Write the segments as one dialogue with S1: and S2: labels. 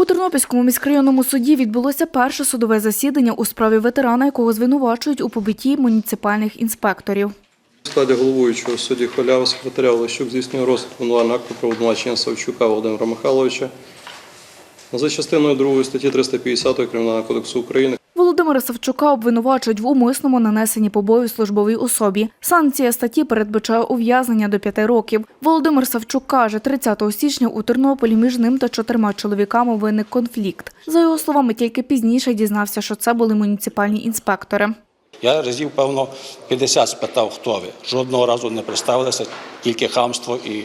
S1: У Тернопільському міськрайонному суді відбулося перше судове засідання у справі ветерана, якого звинувачують у побитті муніципальних інспекторів.
S2: У складі головуючого судді Холява секретаря Олещук здійснює розгляд онлайн акту про обвинувачення Савчука Володимира Михайловича за частиною 2 статті 350 Кримінального кодексу України.
S1: Володимира Савчука обвинувачують в умисному нанесенні побою службовій особі. Санкція статті передбачає ув'язнення до п'яти років. Володимир Савчук каже, 30 січня у Тернополі між ним та чотирма чоловіками виник конфлікт. За його словами, тільки пізніше дізнався, що це були муніципальні інспектори.
S3: Я разів, певно, 50 спитав, хто ви. Жодного разу не представилися, тільки хамство і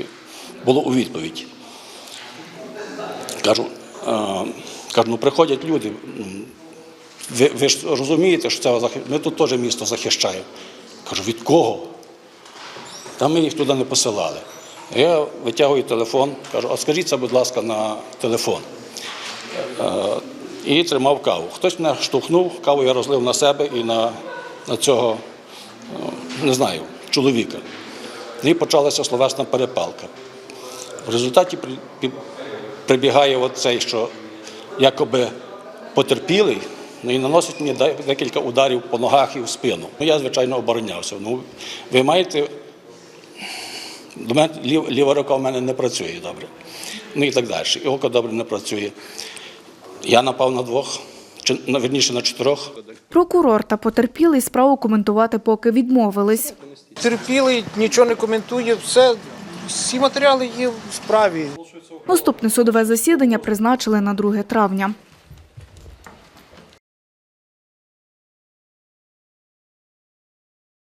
S3: було у відповідь. Кажу, е, кажу ну приходять люди. Ви, ви ж розумієте, що це ми тут теж місто захищаємо. Кажу, від кого? Та ми їх туди не посилали. Я витягую телефон, кажу, а скажіть це, будь ласка, на телефон. Е, і тримав каву. Хтось мене штовхнув, каву я розлив на себе і на, на цього, е, не знаю, чоловіка. І почалася словесна перепалка. В результаті прибігає от цей, що якоби потерпілий, і наносить мені декілька ударів по ногах і в спину. Ну, я, звичайно, оборонявся. Ну, ви маєте. До мене лів- ліва рука в мене не працює добре. Ну і так далі. І око добре не працює. Я напав на двох, чи на верніше на чотирьох.
S1: Прокурор та потерпілий справу коментувати поки відмовились.
S4: Терпілий, нічого не коментує, все, всі матеріали є в справі.
S1: Наступне судове засідання призначили на 2 травня.